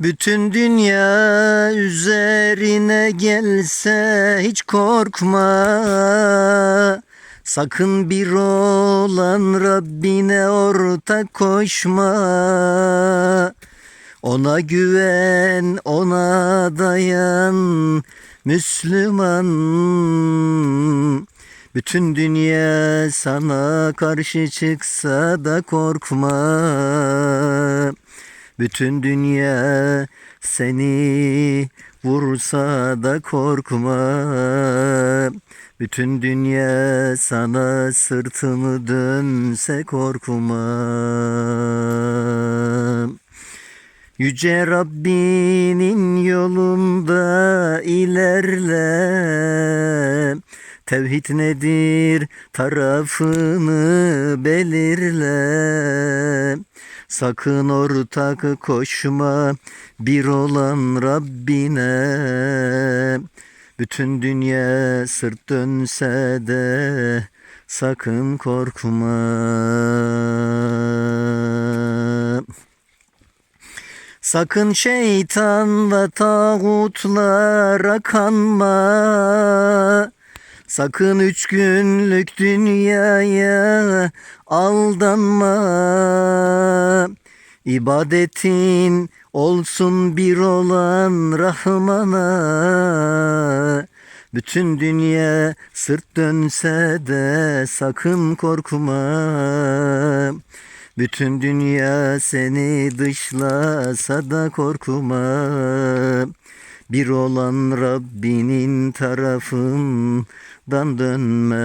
Bütün dünya üzerine gelse hiç korkma. Sakın bir olan Rabbine ortak koşma. Ona güven, ona dayan Müslüman. Bütün dünya sana karşı çıksa da korkma bütün dünya seni vursa da korkma. Bütün dünya sana sırtını dönse korkma. Yüce Rabbinin yolunda ilerle. Tevhid nedir tarafını belirle. Sakın ortak koşma bir olan Rabbine. Bütün dünya sırt dönse de sakın korkma. Sakın şeytanla tağutlara kanma. Sakın üç günlük dünyaya aldanma. İbadetin olsun bir olan Rahman'a. Bütün dünya sırt dönse de sakın korkma. Bütün dünya seni dışlasa da korkma. Bir olan Rabbinin tarafından dönme.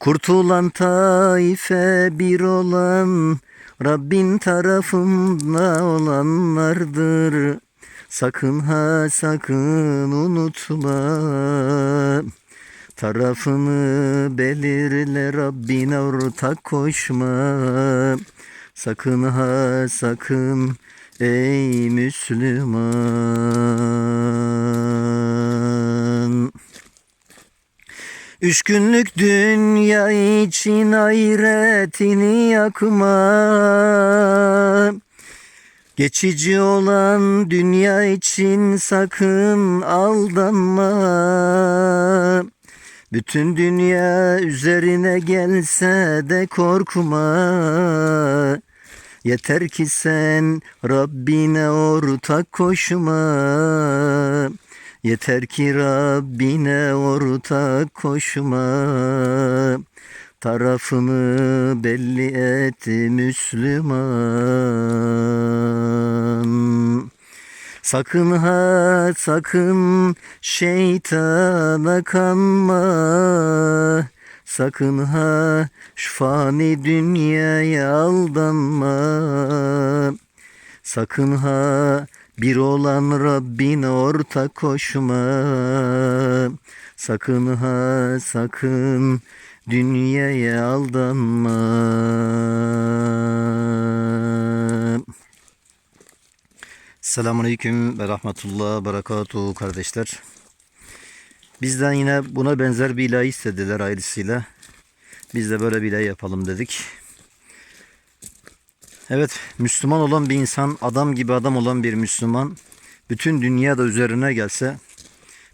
Kurtulan taife bir olan Rabbin tarafında olanlardır. Sakın ha sakın unutma. Tarafını belirle Rabbine ortak koşma. Sakın ha sakın ey Müslüman. Üç günlük dünya için hayretini yakma. Geçici olan dünya için sakın aldanma. Bütün dünya üzerine gelse de korkma. Yeter ki sen Rabbine ortak koşma. Yeter ki Rabbine ortak koşma. Tarafını belli et Müslüman. Sakın ha sakın şeytana kanma. Sakın ha şu fani dünyaya aldanma. Sakın ha bir olan Rabbine ortak koşma. Sakın ha sakın dünyaya aldanma. Selamünaleyküm ve rahmetullah berekatuhu kardeşler. Bizden yine buna benzer bir ilahi istediler ayrısıyla. Biz de böyle bir ilahi yapalım dedik. Evet, Müslüman olan bir insan, adam gibi adam olan bir Müslüman, bütün dünya da üzerine gelse,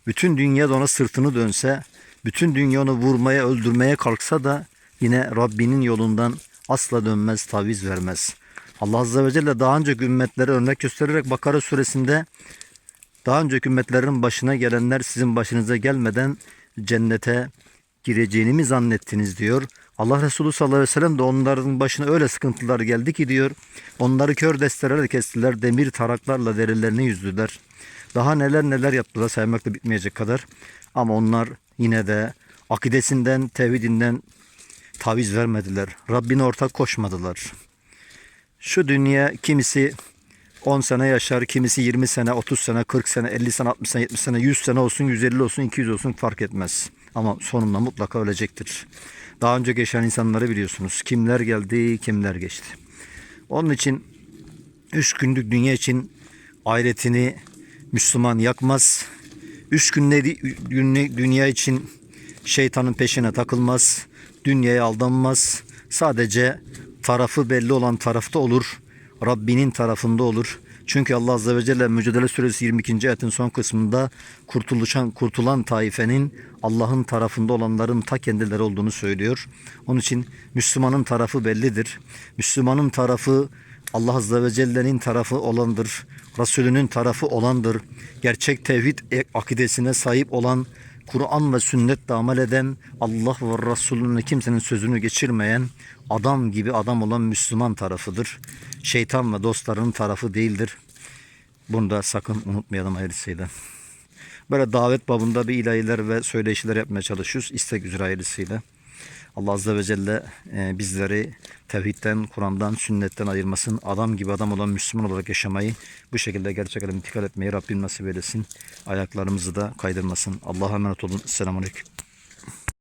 bütün dünya da ona sırtını dönse, bütün dünya onu vurmaya, öldürmeye kalksa da yine Rabbinin yolundan asla dönmez, taviz vermez. Allah Azze ve Celle daha önceki ümmetlere örnek göstererek Bakara suresinde daha önceki ümmetlerin başına gelenler sizin başınıza gelmeden cennete gireceğini mi zannettiniz diyor. Allah Resulü sallallahu aleyhi ve sellem de onların başına öyle sıkıntılar geldi ki diyor. Onları kör destelerle kestiler, demir taraklarla derilerini yüzdüler. Daha neler neler yaptılar saymakla bitmeyecek kadar. Ama onlar yine de akidesinden, tevhidinden taviz vermediler. Rabbine ortak koşmadılar. Şu dünya kimisi 10 sene yaşar, kimisi 20 sene, 30 sene, 40 sene, 50 sene, 60 sene, 70 sene, 100 sene olsun, 150 olsun, 200 olsun fark etmez. Ama sonunda mutlaka ölecektir. Daha önce geçen insanları biliyorsunuz. Kimler geldi, kimler geçti. Onun için üç günlük dünya için ahiretini Müslüman yakmaz. Üç günlük dünya için şeytanın peşine takılmaz. Dünyaya aldanmaz. Sadece tarafı belli olan tarafta olur. Rabbinin tarafında olur. Çünkü Allah Azze ve Celle Mücadele Suresi 22. ayetin son kısmında kurtuluşan, kurtulan taifenin Allah'ın tarafında olanların ta kendileri olduğunu söylüyor. Onun için Müslümanın tarafı bellidir. Müslümanın tarafı Allah Azze ve Celle'nin tarafı olandır. Resulünün tarafı olandır. Gerçek tevhid e- akidesine sahip olan Kur'an ve sünnetle amel eden, Allah ve Resulünün kimsenin sözünü geçirmeyen, adam gibi adam olan Müslüman tarafıdır. Şeytan ve dostlarının tarafı değildir. Bunu da sakın unutmayalım hayırlısıyla. Böyle davet babında bir ilahiler ve söyleşiler yapmaya çalışıyoruz. İstek üzere hayırlısıyla. Allah Azze ve Celle e, bizleri tevhidden, Kur'an'dan, sünnetten ayırmasın. Adam gibi adam olan Müslüman olarak yaşamayı, bu şekilde gerçek alem intikal etmeyi Rabbim nasip eylesin. Ayaklarımızı da kaydırmasın. Allah'a emanet olun. Selamun Aleyküm.